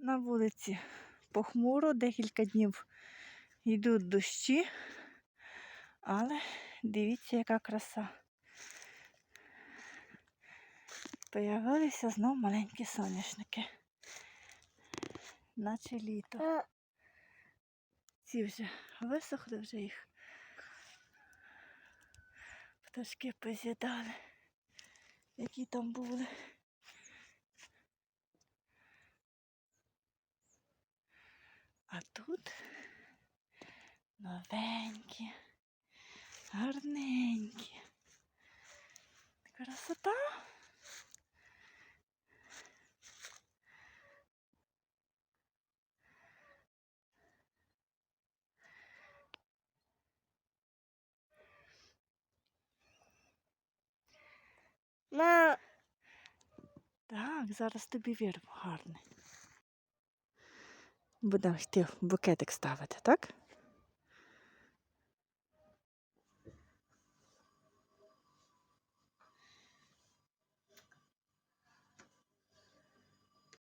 На вулиці похмуро, декілька днів йдуть дощі, але дивіться, яка краса. Появилися знов маленькі соняшники. Наче літо. Ці вже висохли вже їх. Пташки поз'їдали, які там були. А тут новенькі, гарненькі. Красота. Ма, Так, зараз тобі вірву гарне. Будемо йти в букетик ставити, так?